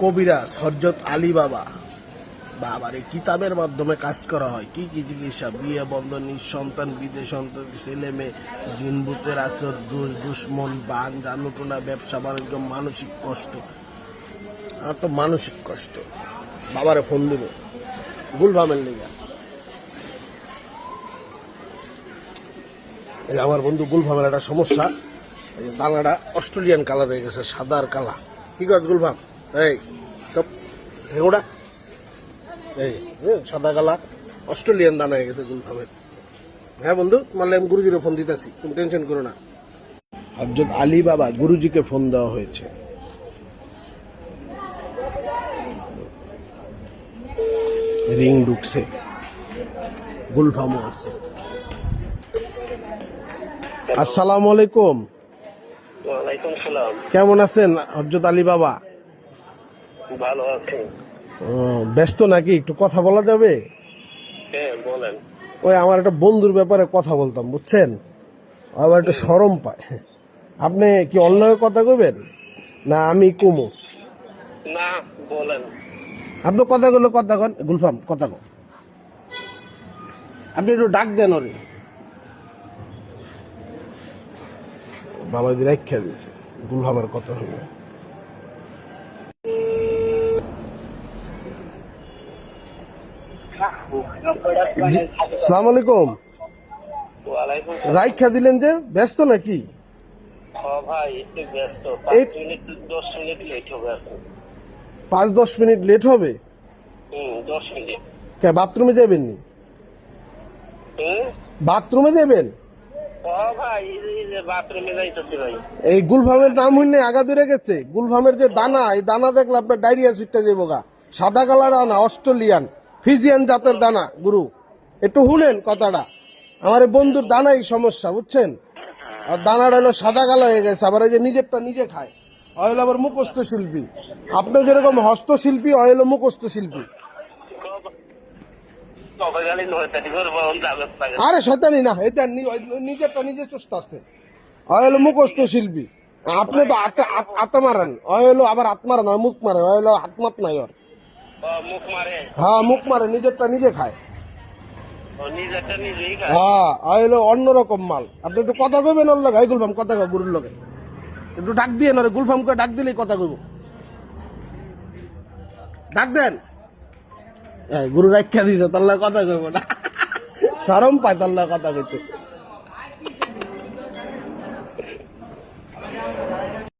কবিরাজ হরজত আলী বাবা। বাবার এই কিতাবের মাধ্যমে কাজ করা হয়। কি কি চিকিৎসা? বিয়ে বন্ধ নিঃসন্তান বিদেশ, সন্তান, ছেলে মেয়ে জিনভূতের আচর দুষ, দুশ্মন, বান জানুটনা ব্যবসা, বাণিজ্য, মানসিক কষ্ট। আর তো মানসিক কষ্ট। বাবারে ফোন দিব। গুলভামের লিগা এই আমার বন্ধু গুলভামের একটা সমস্যা। এই দানাটা অস্ট্রেলিয়ান কালার হয়ে গেছে সাদা আর কালা। কি কাজ গুলভাম এই চপ ঢেউড়া এই সাদা কালা অস্ট্রেলিয়ান দানা হয়ে গেছে গুলভামের হ্যাঁ বন্ধু তোমার আমি গুরুজির ফোন দিতেছি তুমি টেনশন করো না। হজরত আলী বাবা গুরুজিকে ফোন দেওয়া হয়েছে। রিং ঢুকছে। গুলফামও আছে। আসসালামু আলাইকুম। কেমন আছেন হজরত আলী বাবা ভালো আছি। ব্যস্ত নাকি? একটু কথা বলা যাবে? হ্যাঁ বলেন। ওই আমার একটা বন্ধুর ব্যাপারে কথা বলতাম বুঝছেন? আবার একটা সরম পায়। আপনি কি অন্যায় কথা কইবেন? না আমি কুমু। না বলেন। আপনি কথা গুলো কথা কন। গুলফাম কথা কন। আপনি একটু ডাক দেন ওরে। বাবা রাখা দিয়েছে গুলফামের কথা হলো সালাম আলাইকুম। রাইখা দিলেন যে ব্যস্ত নাকি? এই- পাঁচ দশ মিনিট লেট হবে? বাথরুমে যাবেন নি? বাথরুমে যাবেন? এই যে- এই যে গুলফামের নাম হইনে আগা দূরে গেছে। গুলফামের যে দানা এই দানা দেখলে আপনার ডায়রিয়া সুইটটা যাব গা সাদা কালার দানা অস্ট্রেলিয়ান। ফিজিয়ান জাতের দানা, গুরু। একটু শুনেন কথাটা। আমার বন্ধুর দানাই সমস্যা, বুঝছেন? আর দানাটা হলো সাদা কালো হয়ে গেছে, আবার এই যে নিজেরটা নিজে খায়। অয়েল আবার মুখস্থ শিল্পী। আপনি যেরকম হস্তশিল্পী অয়েল মুখস্থ শিল্পী। আরে শতানি না, এটা নিজেরটা নিজে চুস্ত আসতে অয়েল মুখস্থ শিল্পী। আপনি তো আত- আত- আত মারেন। অয়েল আবার হাত মারে মুখ মারে অয়েল হাত মাত নাই ওর। হ্যাঁ মুখ মারে নিজেরটা নিজে খায়। হ্যাঁ আর হলো অন্যরকম মাল। আপনি একটু কথা কইবেন ওর লগে? গুলফাম কথা কয় গুরুর লগে। একটু ডাক দিয়ে না গুলফামকে ডাক দিলেই কথা কইব। ডাক দেন। গুরু রাখা দিছে তার লগে কথা কইব না। সরম পায় তার লগে কথা কইতে।